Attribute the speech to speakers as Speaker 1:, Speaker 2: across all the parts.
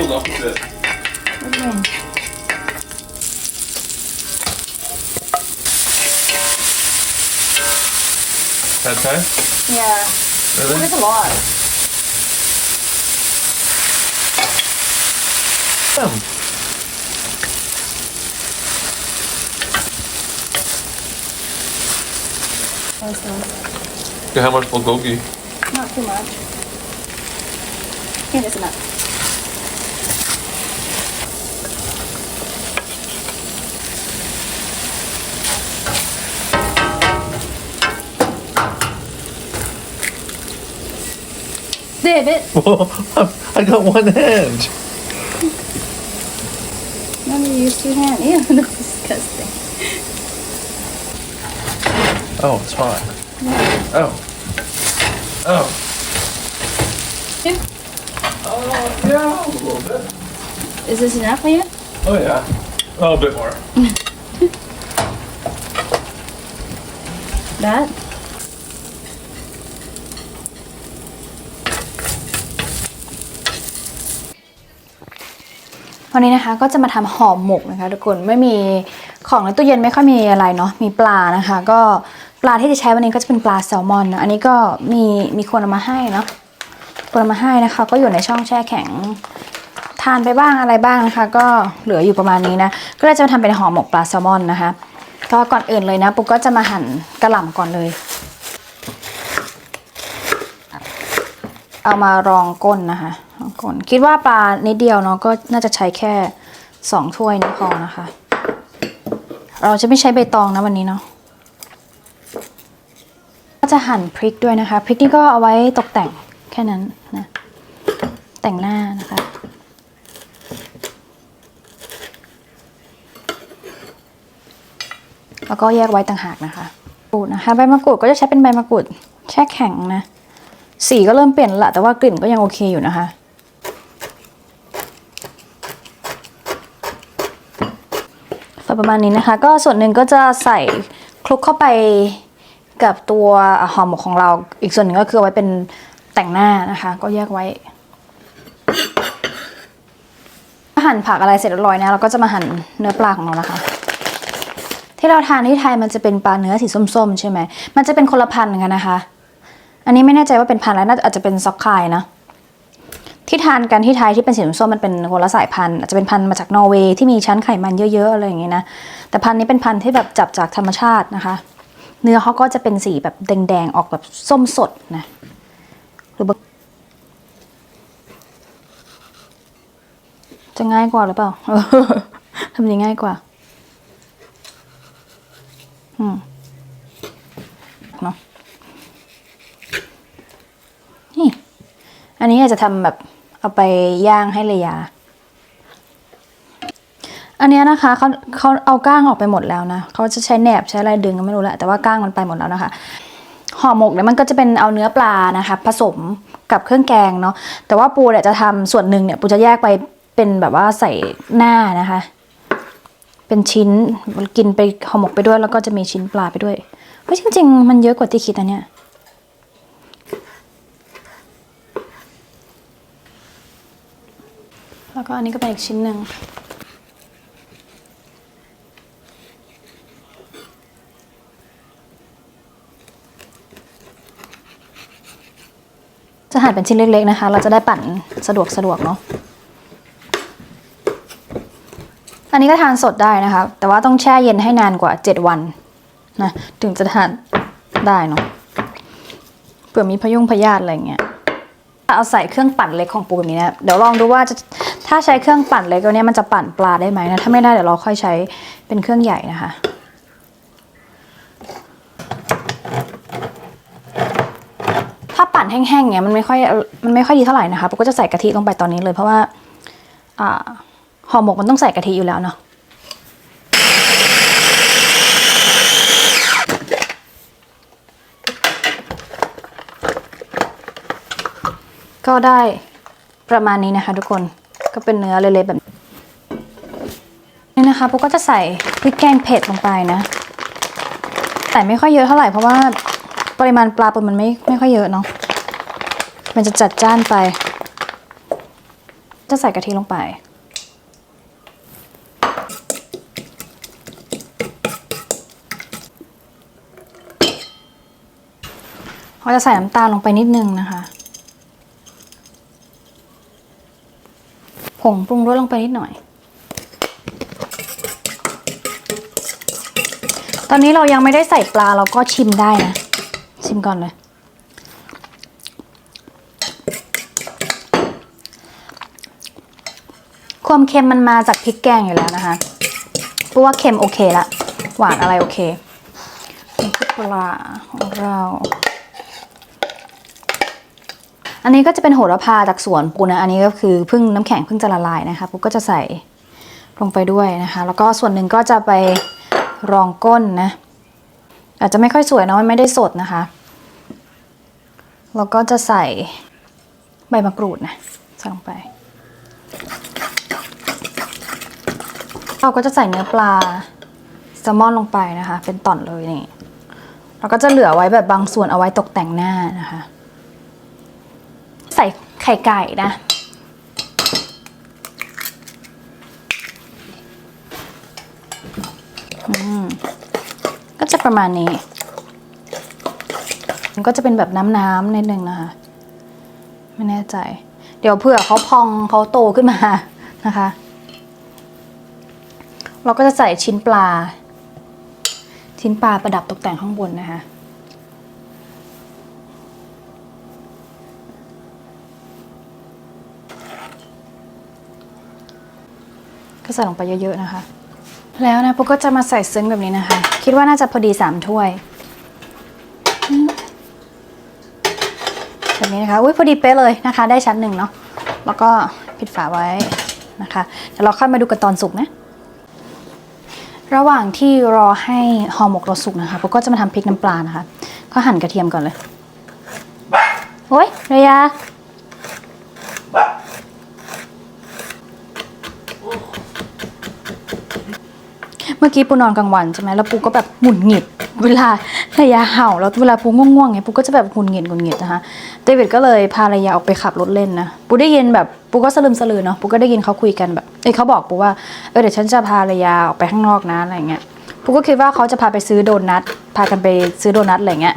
Speaker 1: filled up a bit.
Speaker 2: นิดนึง
Speaker 1: Pad thai?
Speaker 2: yeah
Speaker 1: Really?
Speaker 2: that's a lot
Speaker 1: Um,
Speaker 2: That's nice.
Speaker 1: okay, how much bulgogi?
Speaker 2: not too much yeah that's enough David
Speaker 1: I got one hand.
Speaker 2: let me use two hands ew that's disgusting
Speaker 1: Oh, it's hot. Oh. Oh.
Speaker 2: Yeah.
Speaker 1: Oh, yeah, a little bit.
Speaker 2: is this enough for you
Speaker 1: Oh, yeah. Oh, a bit more.
Speaker 2: that วันนี้นะคะก็จะมาทำห่อหมกนะคะทุกคนไม่มีของในตู้เย็นไม่ค่อยมีอะไรเนาะมีปลานะคะ ก็ปลาที่จะใช้วันนี้ก็จะเป็นปลาแซลมอนนะอันนี้ก็มีมีคนเอามาให้เนาะคนเอามาให้นะคะ ก็อยู่ในช่องแช่แข็งทานไปบ้างอะไรบ้างนะคะ ก็เหลืออยู่ประมาณนี้นะก็เลยจะมาทำเป็นห่อหมกปลาแซลมอนนะคะ ก็ก่อนอื่นเลยนะปุ๊กก็จะมาหั่นกระหล่ำก่อนเลย เอามารองก้นนะคะรองก้นคิดว่าปลานิดเดียวเนาะก็น่าจะใช้แค่สองถ้วยนี้พอนะคะ เราจะไม่ใช้ใบตองนะวันนี้เนาะก็จะหั่นพริกด้วยนะคะพริกนี่ก็เอาไว้ตกแต่งแค่นั้นนะแต่งหน้านะคะแล้วก็แยกไว้ต่างหากนะคะกรูดนะคะใบมะกรูดก็จะใช้เป็นใบมะกรูดแช่แข็งนะ สีก็เริ่มเปลี่ยนละ แต่ว่ากลิ่นก็ยังโอเคอยู่นะคะ ประมาณนี้นะคะ ก็ส่วนหนึ่งก็จะใส่คลุกเข้าไปกับตัวห่อหมกของเรา อีกส่วนหนึ่งก็คือเอาไว้เป็นแต่งหน้านะคะ ก็แยกไว้หั่นผักอะไรเสร็จเรียบร้อยนะเราก็จะมาหั่นเนื้อปลาของเรานะคะ ที่เราทานที่ไทยมันจะเป็นปลาเนื้อสีส้มๆ ใช่ไหมมันจะเป็นคนละพันธุ์กันนะคะ อันนี้ไม่แน่ใจว่าเป็นพันธุ์อะไรน่าจะอาจจะเป็นซ็อกคายนะ ที่ทานกันที่ไทยที่เป็นสีส้มมันเป็นคนละสายพันธุ์อาจจะเป็นพันธุ์มาจากนอร์เวย์ที่มีชั้นไขมันเยอะๆอะไรอย่างเงี้ยนะ แต่พันธุ์นี้เป็นพันธุ์ที่แบบจับจากธรรมชาตินะคะ เนื้อเขาก็จะเป็นสีแบบแดงๆออกแบบส้มสดนะหรือจะง่ายกว่าหรือเปล่าทำยังง่ายกว่า อืมเนาะนี่ อันนี้อาจจะทำแบบเอาไปย่างให้เลยา อันเนี้ยนะคะเขาเขาเอาก้างออกไปหมดแล้วนะเขาจะใช้แหนบใช้อะไรดึงก็ไม่รู้แหละแต่ว่าก้างมันไปหมดแล้วนะคะห่อหมกเนี่ยมันก็จะเป็นเอาเนื้อปลานะคะ ผสมกับเครื่องแกงเนาะแต่ว่าปูเนี่ยจะทำส่วนหนึ่งเนี่ยปูจะแยกไปเป็นแบบว่าใส่หน้านะคะ เป็นชิ้นกินไปห่อหมกไปด้วย แล้วก็จะมีชิ้นปลาไปด้วยเฮ้ยจริง ๆ มันเยอะกว่าที่คิดนะเนี่ย แล้ว ก็อันนี้ก็เป็นอีกชิ้นหนึ่งจะหั่นเป็นชิ้นเล็กๆนะคะ เราจะได้ปั่นสะดวกสะดวกเนาะ อันนี้ก็ทานสดได้นะคะ แต่ว่าต้องแช่เย็นให้นานกว่า 7 วันนะ ถึงจะทานได้เนาะ เผื่อมีพยุงพยาธิอะไรเงี้ย เอาใส่เครื่องปั่นเล็กของปูแบบนี้นะเดี๋ยวลองดูว่าจะถ้าใช้เครื่องปั่นเล็กตัวนี้มันจะปั่นปลาได้ไหมนะถ้าไม่ได้เดี๋ยวเราค่อยใช้เป็นเครื่องใหญ่นะคะถ้าปั่นแห้งๆเนี่ยมันไม่ค่อยมันไม่ค่อยดีเท่าไหร่นะคะปูก็จะใส่กะทิลงไปตอนนี้เลยเพราะว่าอ่าห่อหมกมันต้องใส่กะทิอยู่แล้วเนาะ ก็ได้ประมาณนี้นะคะทุกคนก็เป็นเนื้อเละๆแบบนี้นี่นะคะปุ๊กก็จะใส่พริกแกงเผ็ดลงไปนะ แต่ไม่ค่อยเยอะเท่าไหร่เพราะว่าปริมาณปลาปนมันไม่ไม่ค่อยเยอะเนาะมันจะจัดจ้านไป จะใส่กะทิลงไป เราจะใส่น้ำตาลลงไปนิดนึงนะคะ ผงปรุงรสลงไปนิดหน่อย ตอนนี้เรายังไม่ได้ใส่ปลาเราก็ชิมได้นะ ชิมก่อนเลย ความเค็มมันมาจากพริกแกงอยู่แล้วนะคะเพราะว่าเค็มโอเคละ หวานอะไรโอเคปลาของเรา อันนี้ก็จะเป็นโหระพาจากสวนปูนะ อันนี้ก็คือเพิ่งน้ำแข็งเพิ่งจะละลายนะคะปุ๊กก็จะใส่ลงไปด้วยนะคะ แล้วก็ส่วนหนึ่งก็จะไปรองก้นนะ อาจจะไม่ค่อยสวยเนะมันไม่ได้สดนะคะ แล้วก็จะใส่ใบมะกรูดนะใส่ลงไป เราก็จะใส่เนื้อปลาแซลมอนลงไปนะคะ เป็นต่อนเลยนี่เราก็จะเหลือไว้แบบบางส่วนเอาไว้ตกแต่งหน้านะคะ ข่ไก่นะ ก็จะประมาณนี้ มันก็จะเป็นแบบน้ำๆนิดนึงนะคะ ไม่แน่ใจ เดี๋ยวเผื่อเขาพองเขาโตขึ้นมานะคะ เราก็จะใส่ชิ้นปลา ชิ้นปลาประดับตกแต่งข้างบนนะคะ ก็ใส่ลงไปเยอะๆนะคะ แล้วนะปุ๊กก็จะมาใส่ซึ้งแบบนี้นะคะ คิดว่าน่าจะพอดีสามถ้วย แบบนี้นะคะอุ้ยพอดีเป๊ะเลยนะคะ ได้ชั้นหนึ่งเนาะแล้วก็ปิดฝาไว้นะคะเดี๋ยวเราค่อยมาดูกันตอนสุกนะระหว่างที่รอให้ห่อหมกเราสุกนะคะปุ๊กก็จะมาทำพริกน้ำปลานะคะ ก็หั่นกระเทียมก่อนเลยโอ้ยเรียา มื่อกี้ปูนอนกลางวันใช่ไหมแล้วปูก็แบบหงุดหงิด เวลาภระยะเห่าแล้วเวลาปูง่วงๆไงปูก็จะแบบหงุดหงิดหงุดหงิดนะคะเดวิดก็เลยพาภระยะออกไปขับรถเล่นนะปูได้ยินแบบปูก็สลืมสลือเนาะปูก็ได้ยินเขาคุยกันแบบเอ้ยเขาบอกปูว่าเออเดี๋ยวฉันจะพาภระยะออกไปข้างนอกนะอะไรเงี้ยปูก็คิดว่าเขาจะพาไปซื้อโดนัทพากันไปซื้อโดนัทอะไรเงี้ย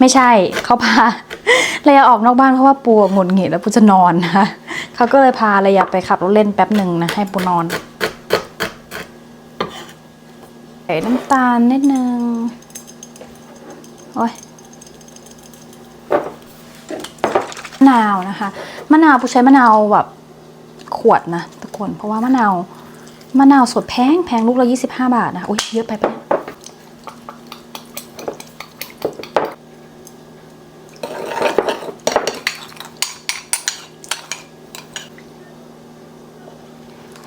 Speaker 2: ไม่ใช่เขาพาระยะออกนอกบ้านเพราะว่าปูหงุดหงิดแล้วปูจะนอนนะคะเขาก็เลยพาระยะไปขับรถเล่นแป๊บหนึ่งนะให้ปูนอน ใส่น้ำตาลนิดนึง โอ้ยมะนาวนะคะ มะนาวผู้ใช้มะนาวแบบขวดนะทุกคน เพราะว่ามะนาว มะนาวสดแพงแพงลูกละยี่สิบห้าบาทนะอุ้ยเยอะไปปะเนี่ย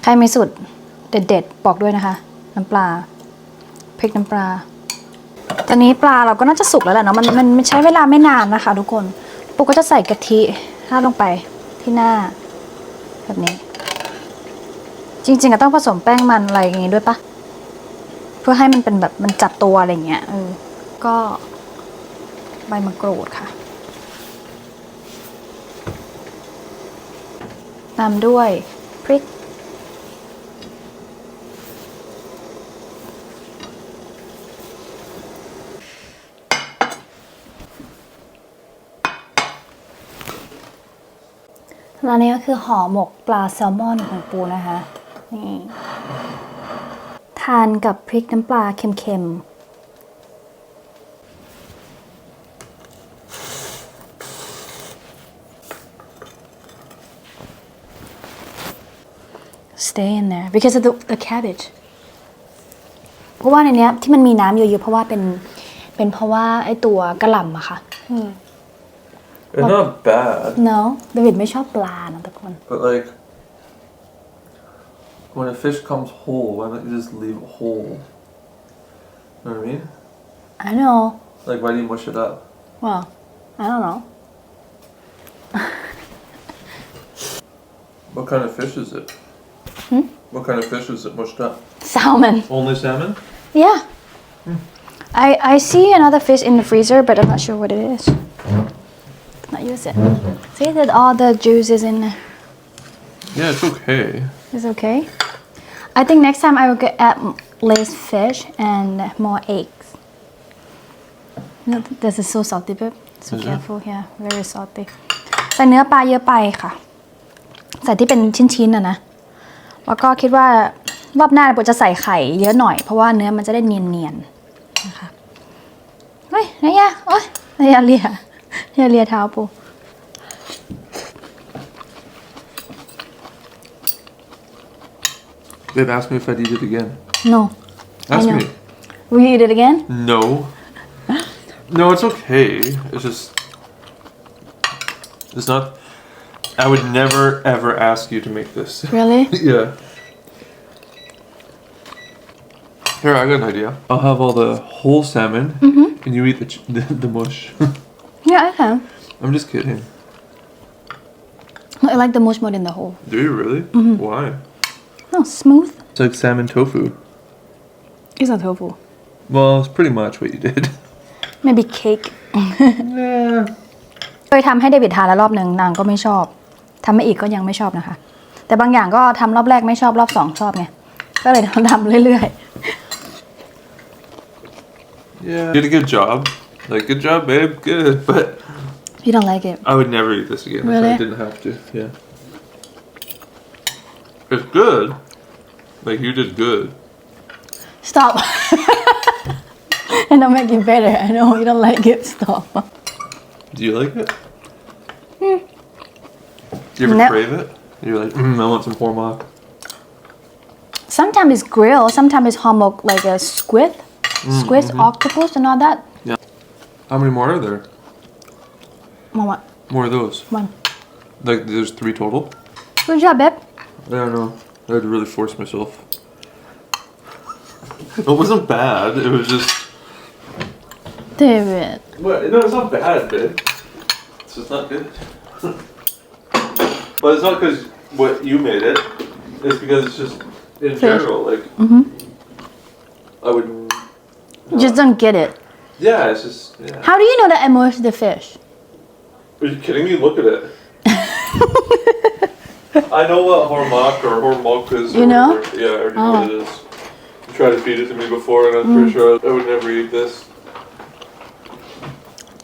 Speaker 2: ใครมีสูตรเด็ดๆ บอกด้วยนะคะ น้ำปลา พริกน้ำปลา ตอนนี้ปลาเราก็น่าจะสุกแล้วแหละเนาะมันมันใช้เวลาไม่นานนะคะ ทุกคนปุ๊กก็จะใส่กะทิราดลงไปที่หน้า แบบนี้ จริงๆก็ต้องผสมแป้งมันอะไรอย่างงี้ด้วยปะเพื่อให้มันเป็นแบบมันจับตัวอะไรเงี้ยเออก็ใบมะกรูดค่ะ ตามด้วยพริก แล้วนี่ก็คือห่อหมกปลาแซลมอนของปูนะคะนี่ทานกับพริกน้ำปลาเค็มๆ stay in there because of the, the cabbage เพราะว่าในเนี้ยที่มันมีน้ำเยอะๆเพราะว่าเป็นเป็นเพราะว่าไอตัวกระหล่ำอะค่ะ
Speaker 1: They're not bad,
Speaker 2: no เดวิดไม่ชอบปลานะทุกคน
Speaker 1: but like when a fish comes whole, why don't you just leave it whole? You know what I mean?
Speaker 2: I know
Speaker 1: Like why do you mush it up?
Speaker 2: well I don't know
Speaker 1: What kind of fish is it?
Speaker 2: Hmm?
Speaker 1: What kind of fish is it mushed up?
Speaker 2: salmon
Speaker 1: Only salmon?
Speaker 2: Yeah. I I see another fish in the freezer, but I'm not sure what it is. Not use it. See that all the juice is in there.
Speaker 1: Yeah, it's okay.
Speaker 2: It's okay. I think next time I will get add less fish and more eggs. No, this is so salty, babe. So
Speaker 1: Is it?
Speaker 2: careful. Yeah, very salty. ใส่เนื้อปลาเยอะไปค่ะ ใส่ที่เป็นชิ้นๆนะนะ แล้วก็คิดว่ารอบหน้าปูจะใส่ไข่เยอะหน่อย เพราะว่าเนื้อมันจะได้เนียนๆ นะคะ เฮ้ยนายยาโอ๊ยนายยาเลีย นายยาเลียเท้าปู
Speaker 1: Babe asked me if I'd eat it again.
Speaker 2: no
Speaker 1: Ask
Speaker 2: know.
Speaker 1: me.
Speaker 2: will you eat it again
Speaker 1: No. No, it's okay. It's just. It's not. I would never ever ask you to make this.
Speaker 2: really
Speaker 1: yeah. Here, I got an idea. I'll have all the whole salmon, and you eat the ch- the, the mush.
Speaker 2: yeah I can
Speaker 1: I'm just kidding.
Speaker 2: No, I like the mush more than the whole.
Speaker 1: Do you really? Why?
Speaker 2: No, smooth.
Speaker 1: It's like salmon tofu.
Speaker 2: It's not tofu.
Speaker 1: Well, it's pretty much what you did.
Speaker 2: Maybe cake.
Speaker 1: yeah.
Speaker 2: เคยทำให้เดวิดทานแล้วรอบหนึ่งนางก็ไม่ชอบทำไม่อีกก็ยังไม่ชอบนะคะ แต่บางอย่างก็ทำรอบแรกไม่ชอบรอบสองชอบไงก็เลยทำเรื่อย
Speaker 1: Yeah. You did a good job. Like, good job, babe. Good. But
Speaker 2: You don't like it
Speaker 1: I would never eat this again
Speaker 2: Really?
Speaker 1: if I didn't have to. Yeah. It's good. Like, you did good.
Speaker 2: Stop and I'll make it better I know you don't like it stop
Speaker 1: Do you like it? Do you ever
Speaker 2: No.
Speaker 1: crave it? You're like, mm, I want some pork.
Speaker 2: Sometimes it's grilled sometimes it's homok like a squid mm, squid mm-hmm. octopus and all that
Speaker 1: How many more are there?
Speaker 2: Mama
Speaker 1: More of those.
Speaker 2: one
Speaker 1: Like, there's three total?
Speaker 2: good job babe
Speaker 1: I don't know. I had to really force myself. It wasn't bad. It was just.
Speaker 2: David
Speaker 1: What? No, it's not bad, babe. It's just not good. but it's not because what you made it. It's because it's just in
Speaker 2: Fish.
Speaker 1: general. Like, mm-hmm. I would.
Speaker 2: you just don't get it
Speaker 1: Yeah, it's just. Yeah.
Speaker 2: how do you know that I immersed the fish
Speaker 1: Are you kidding me? Look at it. I know what hormok or hormok is.
Speaker 2: You know?
Speaker 1: whatever. Yeah, I already know
Speaker 2: Oh.
Speaker 1: what it oh. is. You tried to feed it to me before, and I'm pretty mm. sure I would never eat this.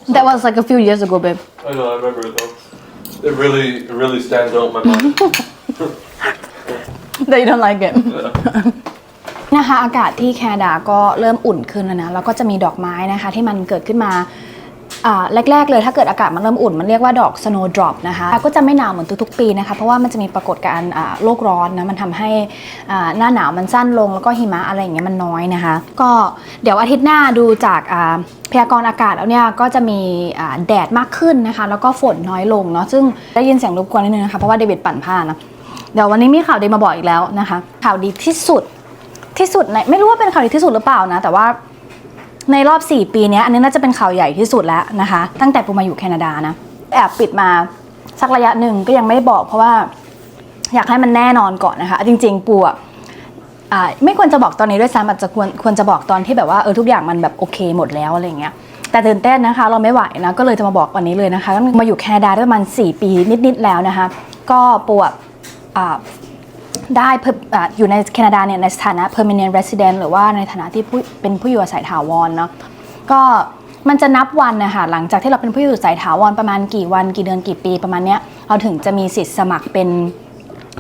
Speaker 2: that was like a few years ago babe
Speaker 1: I know, I remember it though. It really, it really stands out in my mind.
Speaker 2: that you don't like it นะคะ อากาศที่แคนาดาก็เริ่มอุ่นขึ้นแล้วนะแล้วก็จะมีดอกไม้นะคะที่มันเกิดขึ้นมาแรก ๆ เลยถ้าเกิดอากาศมันเริ่มอุ่น มันเรียกว่าดอก snowdrop นะคะก็จะไม่หนาวเหมือนทุกๆปีนะคะเพราะว่ามันจะมีปรากฏการณ์โลกร้อนนะมันทำให้อ่าหน้าหนาวมันสั้นลง แล้วก็หิมะอะไรอย่างเงี้ยมันน้อยนะคะ ก็เดี๋ยวอาทิตย์หน้าดูจากพยากรณ์อากาศแล้วเนี่ยก็จะมีแดดมากขึ้นนะคะ แล้วก็ฝนน้อยลงเนาะซึ่งได้ยินเสียงรบกวนนิดนึงนะคะเพราะว่าเดวิดปั่นผ้านะเดี๋ยววันนี้มีข่าวดีมาบอกอีกแล้วนะคะ ข่าวดีที่สุด ที่สุดในไม่รู้ว่าเป็นข่าวดีที่สุดหรือเปล่านะ แต่ว่าในรอบ 4 ปีนี้อันนี้น่าจะเป็นข่าวใหญ่ที่สุดแล้วนะคะ ตั้งแต่ปูมาอยู่แคนาดานะแอบปิดมาสักระยะหนึ่งก็ยังไม่ได้บอกเพราะว่าอยากให้มันแน่นอนก่อนนะคะ จริง ๆ ปูอะอ่าไม่ควรจะบอกตอนนี้ด้วยซ้ำอาจจะควรควรจะบอกตอนที่แบบว่าเออทุกอย่างมันแบบโอเคหมดแล้วอะไรเงี้ยแต่ตื่นเต้นนะคะ เราไม่ไหวนะก็เลยจะมาบอกวันนี้เลยนะคะมาอยู่แคนาดาได้ประมาณ4ปีนิดๆแล้วนะคะ ก็ปูอะอ่า ได้อยู่ในแคนาดาเนี่ยในสถานะ permanent resident หรือว่าในฐานะที่ผู้เป็นผู้อยู่อาศัยถาวรเนาะก็มันจะนับวันนะคะหลังจากที่เราเป็นผู้อยู่อาศัยถาวรประมาณกี่วันกี่เดือนกี่ปีประมาณเนี้ยเราถึงจะมีสิทธิ์สมัครเป็น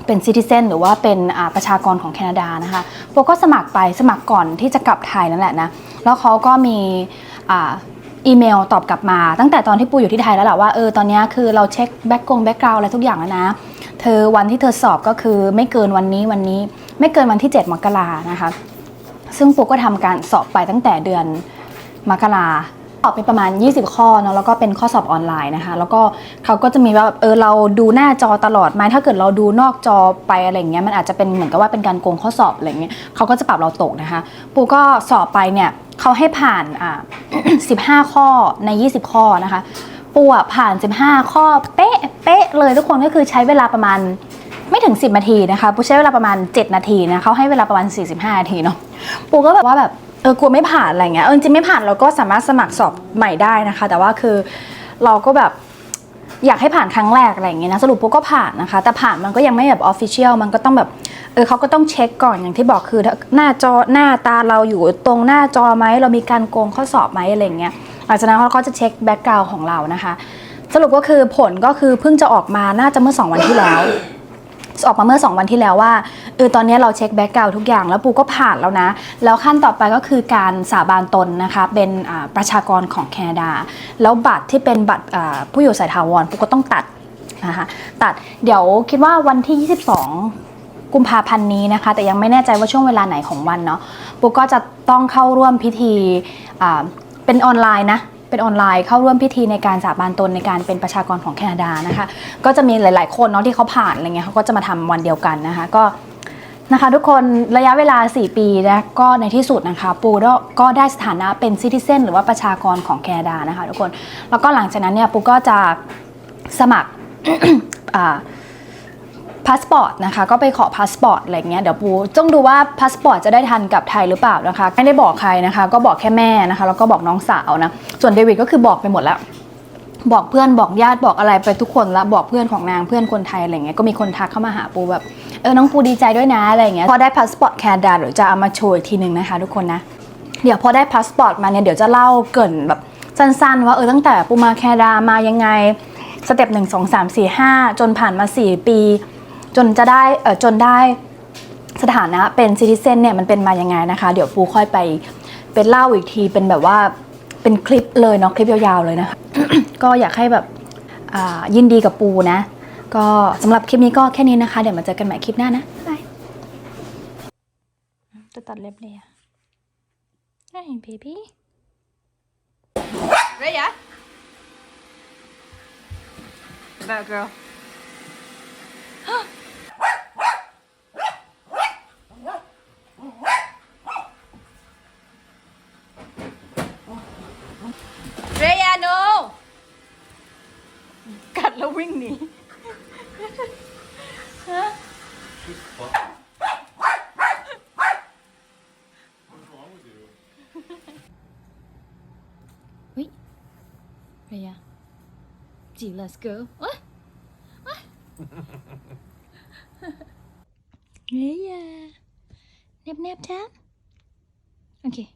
Speaker 2: เป็นซิติเซนหรือว่าเป็นอาประชากรของแคนาดานะคะโปก็สมัครไปสมัครก่อนที่จะกลับไทยนั่นแหละนะแล้วเขาก็มีอ่าอีเมลตอบกลับมา ตั้งแต่ตอนที่ปูอยู่ที่ไทยแล้วแหละว่าเออตอนนี้คือเราเช็คแบ็กกงแบ็กกราวอะไรทุกอย่างแล้วนะ เธอวันที่เธอสอบก็คือไม่เกินวันนี้วันนี้ ไม่เกินวันที่ 7 มกรานะคะ ซึ่งปุ๊กก็ทำการสอบไปตั้งแต่เดือนมกราสอบเป็นประมาณ 20 ข้อเนาะแล้วก็เป็นข้อสอบออนไลน์นะคะ แล้วก็เขาก็จะมีว่าเออเราดูหน้าจอตลอดไหมถ้าเกิดเราดูนอกจอไปอะไรเงี้ยมันอาจจะเป็นเหมือนกับว่าเป็นการโกงข้อสอบอะไรเงี้ยเขาก็จะปรับเราตกนะคะ ปูก็สอบไปเนี่ยเขาให้ผ่านอ่า15 ข้อใน 20 ข้อนะคะ ปูอะผ่าน 15 ข้อเป๊ะเป๊ะเลยทุกคนก็คือใช้เวลาประมาณไม่ถึง 10 นาทีนะคะปูใช้เวลาประมาณ 7 นาทีนะเขาให้เวลาประมาณ 45 นาทีเนาะปูก็แบบว่าแบบเออกลัวไม่ผ่านอะไรเงี้ยเออจริงไม่ผ่านเราก็สามารถสมัครสอบใหม่ได้นะคะ แต่ว่าคือเราก็แบบอยากให้ผ่านครั้งแรกอะไรอย่างเงี้ยนะสรุปปุ๊กก็ผ่านนะคะ แต่ผ่านมันก็ยังไม่แบบออฟฟิเชียลมันก็ต้องแบบเออเขาก็ต้องเช็คก่อนอย่างที่บอกคือหน้าจอหน้าตาเราอยู่ตรงหน้าจอไหมเรามีการโกงข้อสอบไหมอะไรเงี้ย หลังจากนั้นเขาก็จะเช็คแบ็กกราวของเรานะคะ สรุปก็คือผลก็คือเพิ่งจะออกมาน่าจะเมื่อ 2 วันที่แล้วออกมาเมื่อ 2 วันที่แล้วว่าเออตอนนี้เราเช็คแบ็กกราวทุกอย่างแล้วปูก็ผ่านแล้วนะ แล้วขั้นต่อไปก็คือการสาบานตนนะคะ เป็นประชากรของแคนาดา แล้วบัตรที่เป็นบัตรผู้อยู่อายถาวรปูก็ต้องตัดนะคะตัดเดี๋ยวคิดว่าวันที่ 22 กุมภาพันธ์นี้นะคะ แต่ยังไม่แน่ใจว่าช่วงเวลาไหนของวันเนาะปูก็จะต้องเข้าร่วมพิธี เป็นออนไลน์นะ เป็นออนไลน์เข้าร่วมพิธีในการสาบานตนในการเป็นประชากรของแคนาดานะคะ ก็จะมีหลาย ๆ คนเนาะที่เขาผ่านอะไรเงี้ยเขาก็จะมาทำวันเดียวกันนะคะ ก็นะคะทุกคนระยะเวลา 4 ปีนะก็ในที่สุดนะคะ ปูก็ได้สถานะเป็นซิติเซนหรือว่าประชากรของแคนาดานะคะทุกคน แล้วก็หลังจากนั้นเนี่ยปูก็จะสมัคร พาสปอร์ตนะคะก็ไปขอพาสปอร์ตอะไรเงี้ยเดี๋ยวปูต้องดูว่าพาสปอร์ตจะได้ทันกับไทยหรือเปล่านะคะไม่ได้บอกใครนะคะ ก็บอกแค่แม่นะคะแล้วก็บอกน้องสาวนะส่วนเดวิดก็คือบอกไปหมดแล้วบอกเพื่อนบอกญาติบอกอะไรไปทุกคนละบอกเพื่อนของนางเพื่อนคนไทยอะไรเงี้ยก็มีคนทักเข้ามาหาปูแบบเออน้องปูดีใจด้วยนะอะไรเงี้ยพอได้พาสปอร์ตแคนาดาเดี๋ยวจะเอามาโชว์อีกทีหนึ่งนะคะทุกคนนะเดี๋ยวพอได้พาสปอร์ตมาเนี่ยเดี๋ยวจะเล่าเกินแบบสั้นๆ ว่าเออตั้งแต่ปูมาแคนาดามายังไงสเต็ปหนึ่งสองสามสี่ห้าจนผ่านมาสี่ปี จนจะได้เออจนได้สถานะเป็นซิติเซนเนี่ยมันเป็นมายังไงนะคะ เดี๋ยวปูค่อยไปเป็นเล่าอีกทีเป็นแบบว่าเป็นคลิปเลยเนาะคลิปยาวๆเลยนะคะก็อยากให้แบบอ่ายินดีกับปูนะ ก็สำหรับคลิปนี้ก็แค่นี้นะคะ เดี๋ยวมาเจอกันใหม่คลิปหน้านะบ๊ายบายจะตัดเล็บเลยอะ Hey, baby.
Speaker 3: Rhea? About girl. Rhea, no! กัด แล้ววิ่งหนี
Speaker 2: Wait. Rhea. Gee, let's go. What? What? Rhea. Nap nap time? Okay, nap nap.